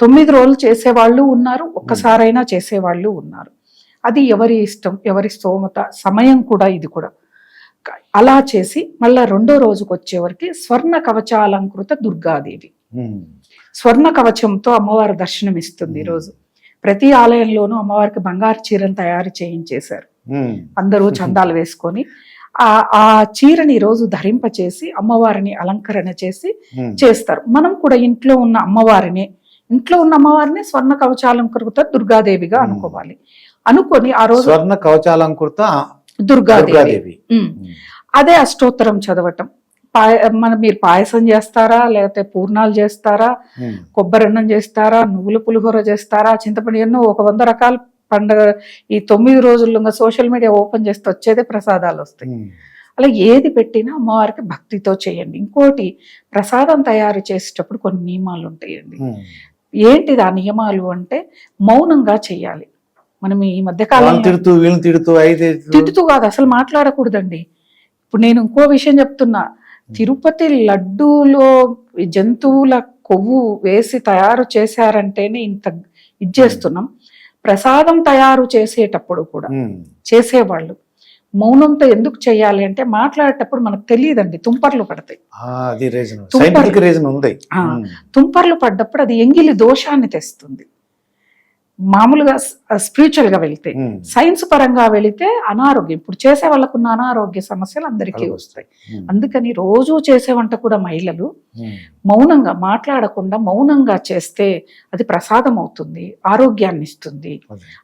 తొమ్మిది రోజులు చేసేవాళ్ళు ఉన్నారు ఒక్కసారైనా చేసేవాళ్ళు ఉన్నారు. అది ఎవరి ఇష్టం ఎవరి స్తోమత సమయం కూడా ఇది కూడా. అలా చేసి మళ్ళా రెండో రోజుకి వచ్చేవరకు స్వర్ణ కవచాలంకృత దుర్గాదేవి. స్వర్ణ కవచంతో అమ్మవారు దర్శనం ఇస్తుంది ఈరోజు. ప్రతి ఆలయంలోనూ అమ్మవారికి బంగారు చీరను తయారు చేయించేశారు. అందరూ చందాలు వేసుకొని ఆ ఆ చీరని రోజు ధరింపచేసి అమ్మవారిని అలంకరణ చేసి. చేస్తారు. మనం కూడా ఇంట్లో ఉన్న అమ్మవారిని ఇంట్లో ఉన్న అమ్మవారిని స్వర్ణ కవచాలంకృత దుర్గాదేవిగా. అనుకోవాలి అనుకొని ఆ రోజు స్వర్ణ కవచాలంకృత దుర్గాదేవి. అదే అష్టోత్తరం చదవటం పాయ మన మీరు పాయసం చేస్తారా లేకపోతే పూర్ణాలు చేస్తారా ఉమ్. కొబ్బరి అన్నం చేస్తారా నువ్వుల పులిహోర చేస్తారా చింతపండు ఎన్నో ఒక వంద రకాల పండగ ఈ తొమ్మిది రోజుల్లో సోషల్ మీడియా ఓపెన్ చేస్తే వచ్చేదే ప్రసాదాలు వస్తాయి. అలా ఏది పెట్టినా అమ్మవారికి భక్తితో చేయండి ఇంకోటి ప్రసాదం తయారు చేసేటప్పుడు కొన్ని నియమాలు ఉంటాయండి. ఏంటిది ఆ నియమాలు అంటే మౌనంగా చేయాలి. మనం ఈ మధ్య వాళ్ళని కాలంలో తిడుతూ వీళ్ళని తిడుతూ అయితే తిట్టుతూ కాదు అసలు మాట్లాడకూడదండి. ఇప్పుడు నేను ఇంకో విషయం చెప్తున్నా. తిరుపతి లడ్డూలో జంతువుల కొవ్వు వేసి తయారు చేశారంటేనే ఇంత ఇది చేస్తున్నాం. ప్రసాదం తయారు చేసేటప్పుడు కూడా. చేసేవాళ్ళు. మౌనంతో ఎందుకు చేయాలి అంటే మాట్లాడేటప్పుడు మనకు తెలియదండి తుంపర్లు పడతాయి. ఉమ్. తుంపర్లు పడ్డప్పుడు అది ఎంగిలి దోషాన్ని తెస్తుంది మామూలుగా స్పిరిచువల్గా వెళ్తే. సైన్స్ పరంగా వెళితే అనారోగ్యం ఇప్పుడు చేసే వాళ్ళకున్న అనారోగ్య సమస్యలు అందరికీ వస్తాయి ఉమ్. అందుకని రోజు చేసే వంట కూడా మహిళలు. మౌనంగా మాట్లాడకుండా మౌనంగా చేస్తే అది ప్రసాదం అవుతుంది ఆరోగ్యాన్ని ఇస్తుంది.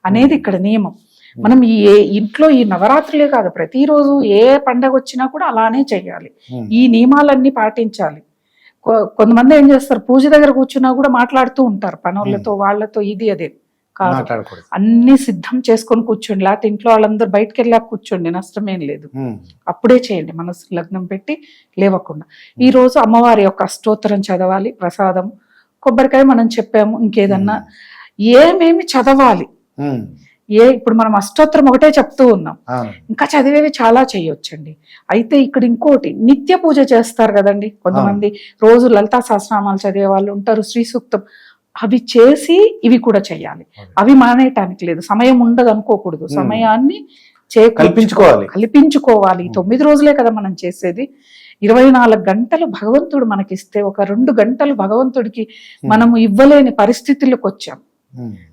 అనేది ఇక్కడ నియమం మనం ఈ ఏ ఇంట్లో ఈ నవరాత్రులే కాదు ప్రతిరోజు ఏ పండగ వచ్చినా కూడా అలానే చేయాలి. ఉమ్. ఈ నియమాలన్నీ పాటించాలి. కొంతమంది ఏం చేస్తారు పూజ దగ్గర కూర్చున్నా కూడా మాట్లాడుతూ ఉంటారు పనులతో వాళ్ళతో ఇది అదే. కాదు. అన్ని సిద్ధం చేసుకొని కూర్చోండి. లేకపోతే ఇంట్లో వాళ్ళందరూ బయటకు వెళ్ళాక కూర్చోండి నష్టమేం లేదు. అప్పుడే చేయండి మనసు లగ్నం పెట్టి లేవకుండా. ఈ రోజు అమ్మవారి యొక్క అష్టోత్తరం చదవాలి ప్రసాదం. కొబ్బరికాయ మనం చెప్పాము ఇంకేదన్నా. ఏమేమి చదవాలి. ఏ ఇప్పుడు మనం అష్టోత్తరం ఒకటే చెప్తూ ఉన్నాం. ఇంకా చదివేవి చాలా చేయొచ్చండి. అయితే ఇక్కడ ఇంకోటి నిత్య పూజ చేస్తారు కదండి. కొంతమంది రోజు లలితా సహస్రనామాలు చదివే వాళ్ళు ఉంటారు శ్రీ సూక్తం. అవి చేసి ఇవి కూడా చేయాలి. అవి మానేయటానికి లేదు. సమయం ఉండదు అనుకోకూడదు. సమయాన్ని చేకూర్చుకో- కల్పించుకోవాలి. కల్పించుకోవాలి. తొమ్మిది రోజులే కదా మనం చేసేది. ఇరవై నాలుగు గంటలు భగవంతుడు మనకిస్తే ఒక రెండు గంటలు భగవంతుడికి మనము ఇవ్వలేని పరిస్థితులకు వచ్చాం.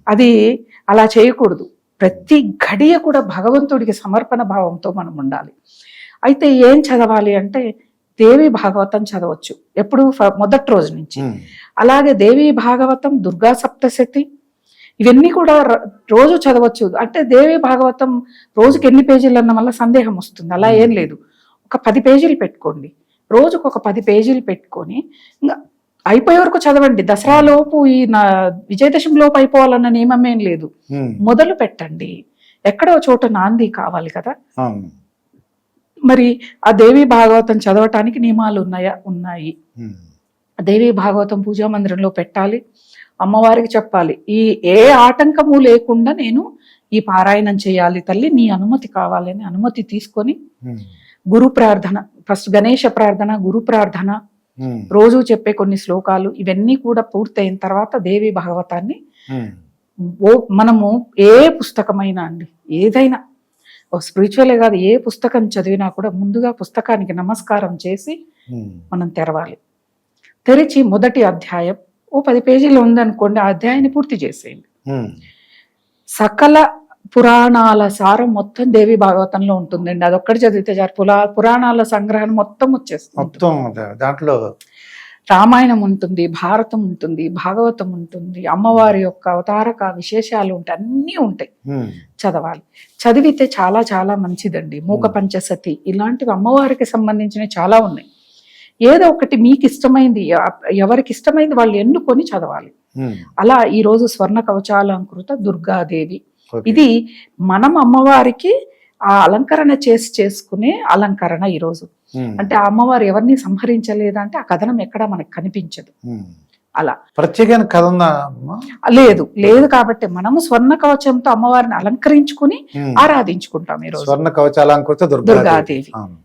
అది అలా చేయకూడదు. ప్రతి గడియ కూడా భగవంతుడికి సమర్పణ భావంతో మనం ఉండాలి. అయితే ఏం చదవాలి అంటే దేవి భాగవతం చదవచ్చు. ఎప్పుడు మొదటి రోజు నుంచి. అలాగే దేవి భాగవతం దుర్గా సప్తశతి ఇవన్నీ కూడా రోజు చదవచ్చు. అంటే దేవి భాగవతం రోజుకి ఎన్ని పేజీలు అన్న వల్ల సందేహం వస్తుంది. అలా ఏం లేదు. ఒక పది పేజీలు పెట్టుకోండి. రోజుకు ఒక పది పేజీలు పెట్టుకొని ఇంకా అయిపోయే వరకు చదవండి దసరా లోపు ఈ నా విజయదశమి లోపు అయిపోవాలన్న నియమం ఏం లేదు ఉమ్. మొదలు పెట్టండి ఎక్కడో చోట నాంది కావాలి కదా. మరి ఆ దేవి భాగవతం చదవటానికి నియమాలు ఉన్నాయా ఉన్నాయి ఉమ్. దేవి భాగవతం పూజా మందిరంలో పెట్టాలి అమ్మవారికి చెప్పాలి ఈ ఏ ఆటంకము లేకుండా నేను ఈ పారాయణం చేయాలి తల్లి నీ అనుమతి కావాలని అనుమతి తీసుకొని. గురు ప్రార్థన ఫస్ట్ గణేష ప్రార్థన గురు ప్రార్థన. రోజు చెప్పే కొన్ని శ్లోకాలు ఇవన్నీ కూడా పూర్తయిన తర్వాత దేవి భాగవతాన్ని. ఓ మనము ఏ పుస్తకమైనా అండి ఏదైనా ఓ స్పిరిచువలే కాదు ఏ పుస్తకం చదివినా కూడా ముందుగా పుస్తకానికి నమస్కారం చేసి. మనం తెరవాలి తెరిచి మొదటి అధ్యాయం ఓ పది పేజీలు ఉందనుకోండి ఆ అధ్యాయాన్ని పూర్తి చేసేయండి. సకల పురాణాల సారం మొత్తం దేవి భాగవతంలో ఉంటుందండి. అదొక్కటి చదివితే చాలు. పురా పురాణాల సంగ్రహణ మొత్తం వచ్చేస్తుంది. మొత్తం దాంట్లో రామాయణం ఉంటుంది భారతం ఉంటుంది భాగవతం ఉంటుంది అమ్మవారి యొక్క అవతారక విశేషాలు ఉంటాయి అన్నీ ఉంటాయి. చదవాలి. చదివితే చాలా చాలా మంచిదండి. మూక పంచసతి. ఇలాంటివి అమ్మవారికి సంబంధించినవి చాలా ఉన్నాయి. ఏదో ఒకటి మీకు ఇష్టమైంది ఎవరికి ఇష్టమైంది వాళ్ళు ఎన్నుకొని చదవాలి. అలా ఈ రోజు స్వర్ణ కవచాలంకృత దుర్గాదేవి. ఇది మనం అమ్మవారికి ఆ అలంకరణ చేసి చేసుకునే అలంకరణ ఈరోజు. అంటే ఆ అమ్మవారు ఎవరిని సంహరించలేదంటే ఆ కథనం ఎక్కడా మనకు కనిపించదు. అలా. ప్రత్యేకమైన కథ ఉందా? లేదు. లేదు కాబట్టి మనము స్వర్ణ కవచంతో అమ్మవారిని అలంకరించుకుని. ఆరాధించుకుంటాం ఈరోజు. స్వర్ణ కవచాలంకృత దుర్గాదేవి. దుర్గాదేవి.